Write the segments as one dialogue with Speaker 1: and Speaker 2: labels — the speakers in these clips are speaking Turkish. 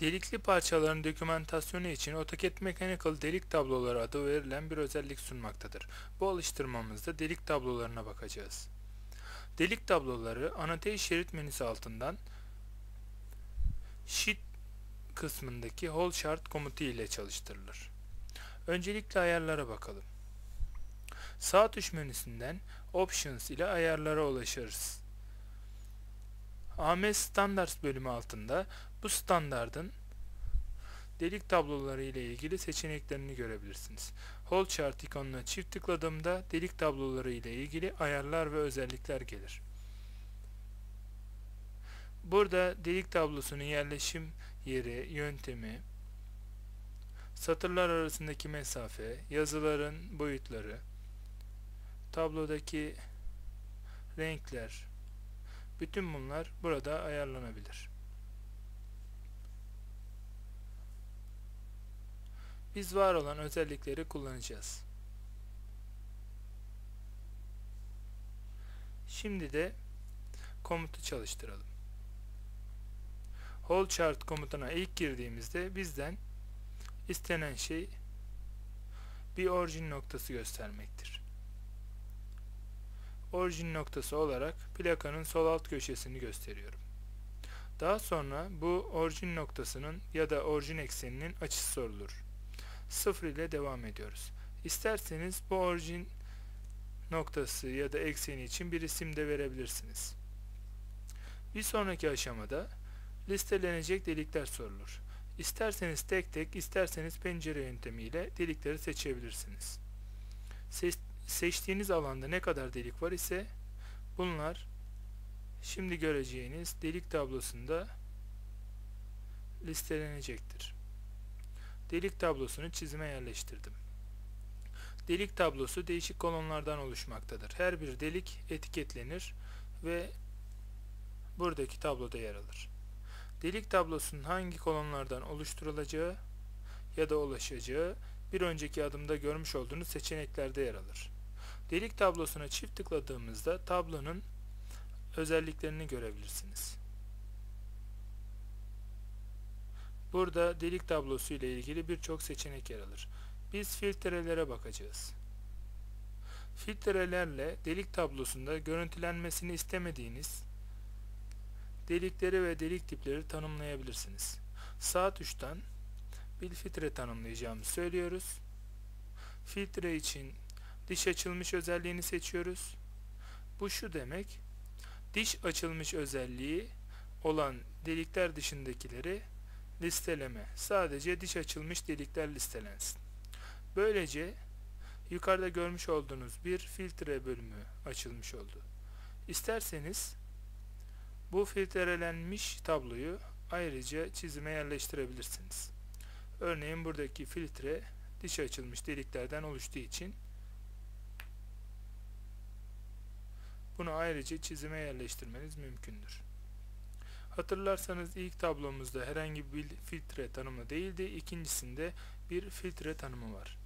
Speaker 1: Delikli parçaların dokümantasyonu için AutoCAD Mechanical delik tabloları adı verilen bir özellik sunmaktadır. Bu alıştırmamızda delik tablolarına bakacağız. Delik tabloları Annotate şerit menüsü altından Sheet kısmındaki Hole Chart komutu ile çalıştırılır. Öncelikle ayarlara bakalım. Sağ tuş menüsünden Options ile ayarlara ulaşırız. AMS Standards bölümü altında bu standardın delik tabloları ile ilgili seçeneklerini görebilirsiniz. Hole Chart ikonuna çift tıkladığımda delik tabloları ile ilgili ayarlar ve özellikler gelir. Burada delik tablosunun yerleşim yeri, yöntemi, satırlar arasındaki mesafe, yazıların boyutları, tablodaki renkler, bütün bunlar burada ayarlanabilir. Biz var olan özellikleri kullanacağız. Şimdi de komutu çalıştıralım. Whole chart komutuna ilk girdiğimizde bizden istenen şey bir orijin noktası göstermektir. Orijin noktası olarak plakanın sol alt köşesini gösteriyorum. Daha sonra bu orijin noktasının ya da orijin ekseninin açısı sorulur. 0 ile devam ediyoruz. İsterseniz bu orijin noktası ya da ekseni için bir isim de verebilirsiniz. Bir sonraki aşamada listelenecek delikler sorulur. İsterseniz tek tek, isterseniz pencere yöntemiyle delikleri seçebilirsiniz. Se seçtiğiniz alanda ne kadar delik var ise bunlar şimdi göreceğiniz delik tablosunda listelenecektir. Delik tablosunu çizime yerleştirdim. Delik tablosu değişik kolonlardan oluşmaktadır. Her bir delik etiketlenir ve buradaki tabloda yer alır. Delik tablosunun hangi kolonlardan oluşturulacağı ya da ulaşacağı bir önceki adımda görmüş olduğunuz seçeneklerde yer alır. Delik tablosuna çift tıkladığımızda tablonun özelliklerini görebilirsiniz. Burada delik tablosu ile ilgili birçok seçenek yer alır. Biz filtrelere bakacağız. Filtrelerle delik tablosunda görüntülenmesini istemediğiniz delikleri ve delik tipleri tanımlayabilirsiniz. Sağ tuştan bir filtre tanımlayacağımızı söylüyoruz. Filtre için diş açılmış özelliğini seçiyoruz. Bu şu demek, diş açılmış özelliği olan delikler dışındakileri listeleme. Sadece diş açılmış delikler listelensin. Böylece yukarıda görmüş olduğunuz bir filtre bölümü açılmış oldu. İsterseniz bu filtrelenmiş tabloyu ayrıca çizime yerleştirebilirsiniz. Örneğin buradaki filtre diş açılmış deliklerden oluştuğu için bunu ayrıca çizime yerleştirmeniz mümkündür. Hatırlarsanız ilk tablomuzda herhangi bir filtre tanımı değildi. İkincisinde bir filtre tanımı var.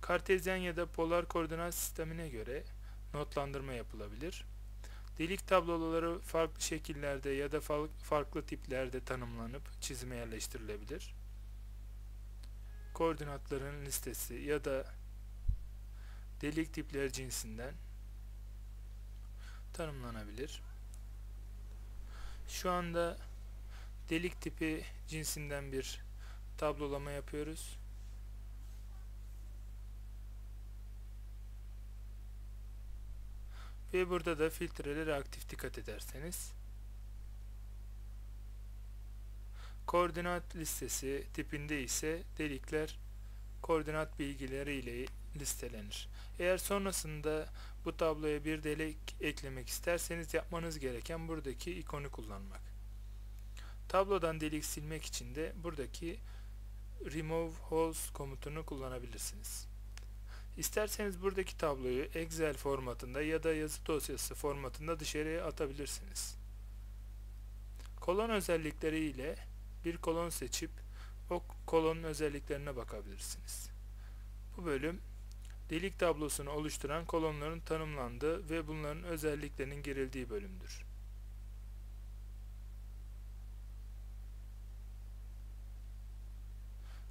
Speaker 1: Kartezyen ya da polar koordinat sistemine göre notlandırma yapılabilir. Delik tabloları farklı şekillerde ya da farklı tiplerde tanımlanıp çizime yerleştirilebilir. Koordinatların listesi ya da delik tipleri cinsinden tanımlanabilir. Şu anda delik tipi cinsinden bir tablolama yapıyoruz. Ve burada da filtrelere aktif dikkat ederseniz koordinat listesi tipinde ise delikler koordinat bilgileri ile listelenir. Eğer sonrasında bu tabloya bir delik eklemek isterseniz yapmanız gereken buradaki ikonu kullanmak. Tablodan delik silmek için de buradaki remove holes komutunu kullanabilirsiniz. İsterseniz buradaki tabloyu Excel formatında ya da yazı dosyası formatında dışarıya atabilirsiniz. Kolon özellikleri ile bir kolon seçip o kolonun özelliklerine bakabilirsiniz. Bu bölüm Delik tablosunu oluşturan kolonların tanımlandığı ve bunların özelliklerinin girildiği bölümdür.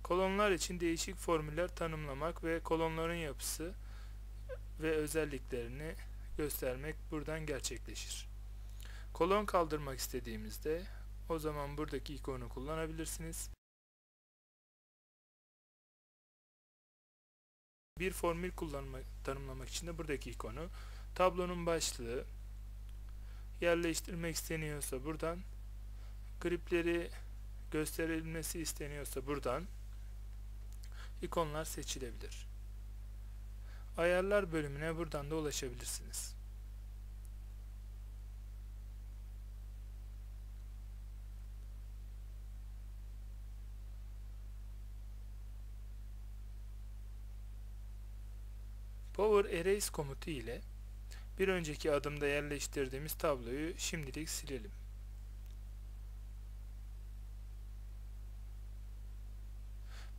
Speaker 1: Kolonlar için değişik formüller tanımlamak ve kolonların yapısı ve özelliklerini göstermek buradan gerçekleşir. Kolon kaldırmak istediğimizde o zaman buradaki ikonu kullanabilirsiniz. Bir formül kullanmak, tanımlamak için de buradaki ikonu tablonun başlığı yerleştirmek isteniyorsa buradan gripleri gösterilmesi isteniyorsa buradan ikonlar seçilebilir. Ayarlar bölümüne buradan da ulaşabilirsiniz. Power Erase komutu ile bir önceki adımda yerleştirdiğimiz tabloyu şimdilik silelim.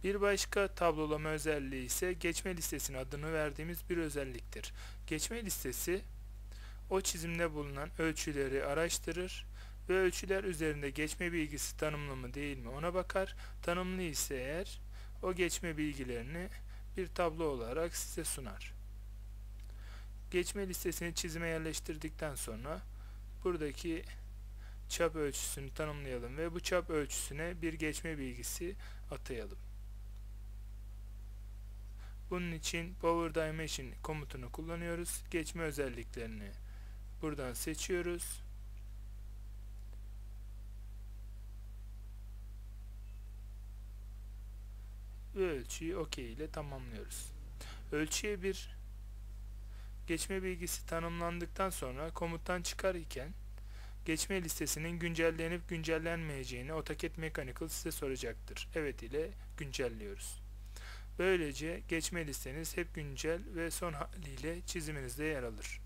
Speaker 1: Bir başka tablolama özelliği ise geçme listesine adını verdiğimiz bir özelliktir. Geçme listesi o çizimde bulunan ölçüleri araştırır ve ölçüler üzerinde geçme bilgisi tanımlı mı değil mi ona bakar. Tanımlı ise eğer o geçme bilgilerini bir tablo olarak size sunar. Geçme listesini çizime yerleştirdikten sonra buradaki çap ölçüsünü tanımlayalım ve bu çap ölçüsüne bir geçme bilgisi atayalım. Bunun için Power Dimension komutunu kullanıyoruz. Geçme özelliklerini buradan seçiyoruz. Ve ölçüyü OK ile tamamlıyoruz. Ölçüye bir geçme bilgisi tanımlandıktan sonra komuttan çıkar iken geçme listesinin güncellenip güncellenmeyeceğini AutoCAD Mechanical size soracaktır. Evet ile güncelliyoruz. Böylece geçme listeniz hep güncel ve son haliyle çiziminizde yer alır.